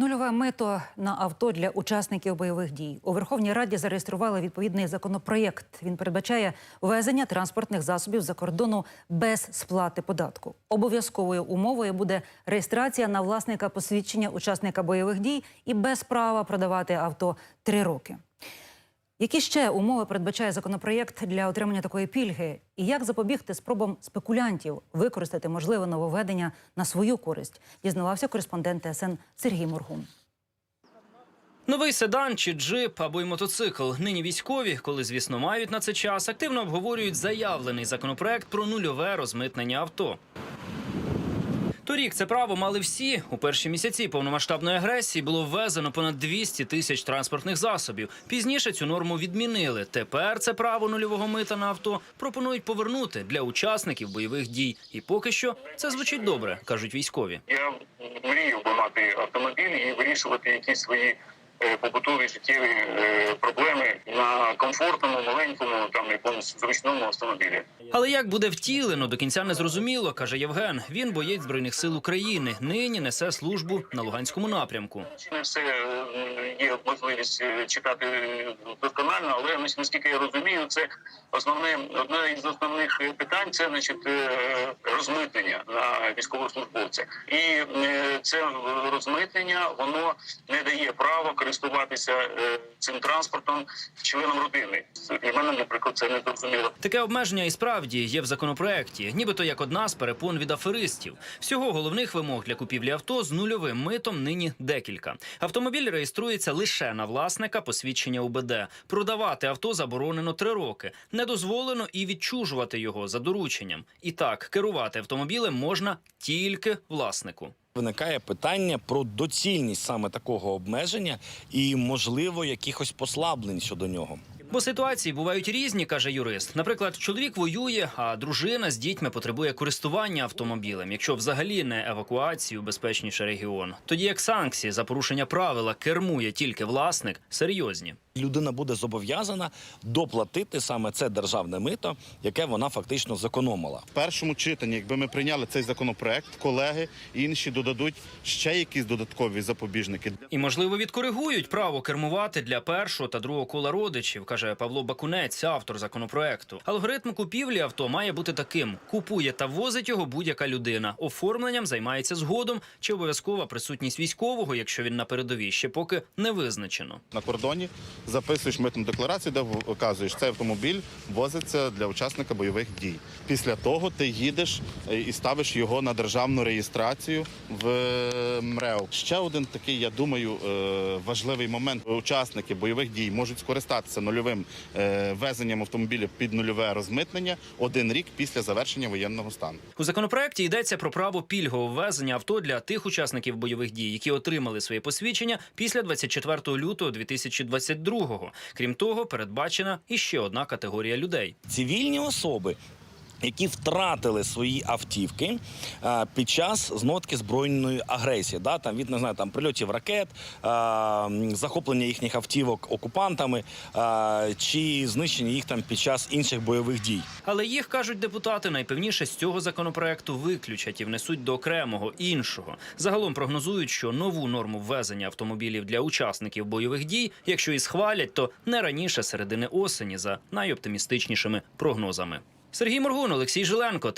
Нульове мито на авто для учасників бойових дій у Верховній Раді зареєстрували відповідний законопроєкт. Він передбачає ввезення транспортних засобів за кордону без сплати податку. Обов'язковою умовою буде реєстрація на власника посвідчення учасника бойових дій і без права продавати авто три роки. Які ще умови передбачає законопроєкт для отримання такої пільги? І як запобігти спробам спекулянтів використати можливе нововведення на свою користь? Дізнавався кореспондент ТСН Сергій Моргун. Новий седан чи джип або й мотоцикл. Нині військові, коли звісно мають на це час, активно обговорюють заявлений законопроект про нульове розмитнення авто. Торік це право мали всі. У перші місяці повномасштабної агресії було ввезено понад 200 тисяч транспортних засобів. Пізніше цю норму відмінили. Тепер це право нульового мита на авто пропонують повернути для учасників бойових дій. І поки що це звучить добре, кажуть військові. Я мрію мати автомобіль і вирішувати якісь свої побутові життєві е, проблеми на комфортному, маленькому, там якомусь зручному автомобілі. Але як буде втілено, до кінця не зрозуміло, каже Євген. Він боєць збройних сил України. Нині несе службу на Луганському напрямку. Не все е, є можливість е, читати досконально, але наскільки я розумію, це основне одне із основних е, питань це значить е, розмитнення на військовослужбовця, і е, це розмитнення воно не дає права користуватися е, цим транспортом членам родини. Для мене, наприклад, це не зрозуміло. Таке обмеження і справді є в законопроекті, нібито як одна з перепон від аферистів. Всього головних вимог для купівлі авто з нульовим митом нині декілька. Автомобіль реєструється лише на власника посвідчення УБД. Продавати авто заборонено три роки. Не дозволено і відчужувати його за дорученням. І так, керувати автомобілем можна тільки власнику. Виникає питання про доцільність саме такого обмеження і, можливо, якихось послаблень щодо нього. Бо ситуації бувають різні, каже юрист. Наприклад, чоловік воює, а дружина з дітьми потребує користування автомобілем, якщо взагалі не евакуацію, безпечніший регіон. Тоді як санкції за порушення правила кермує тільки власник, серйозні. Людина буде зобов'язана доплатити саме це державне мито, яке вона фактично зекономила. В першому читанні, якби ми прийняли цей законопроект, колеги інші додадуть ще якісь додаткові запобіжники. І можливо відкоригують право кермувати для першого та другого кола родичів, каже Павло Бакунець, автор законопроекту. Алгоритм купівлі авто має бути таким: купує та возить його будь-яка людина. Оформленням займається згодом чи обов'язкова присутність військового, якщо він на передовій, ще поки не визначено. На кордоні записуєш митну декларацію, де вказуєш, цей автомобіль возиться для учасника бойових дій. Після того ти їдеш е, і ставиш його на державну реєстрацію в е, МРЕО. Ще один такий, я думаю, е, важливий момент. Учасники бойових дій можуть скористатися нульовим везенням автомобіля під нульове розмитнення один рік після завершення воєнного стану. У законопроекті йдеться про право пільгового ввезення авто для тих учасників бойових дій, які отримали своє посвідчення після 24 лютого 2022-го. Крім того, передбачена іще одна категорія людей. Цивільні особи. Які втратили свої автівки а, під час знотки збройної агресії, да там від не знаю, там прильотів ракет, а, захоплення їхніх автівок окупантами а, чи знищення їх там під час інших бойових дій. Але їх кажуть депутати, найпевніше з цього законопроекту виключать і внесуть до окремого іншого. Загалом прогнозують, що нову норму ввезення автомобілів для учасників бойових дій, якщо і схвалять, то не раніше середини осені за найоптимістичнішими прогнозами. Сергій Моргун, Олексій Жиленко.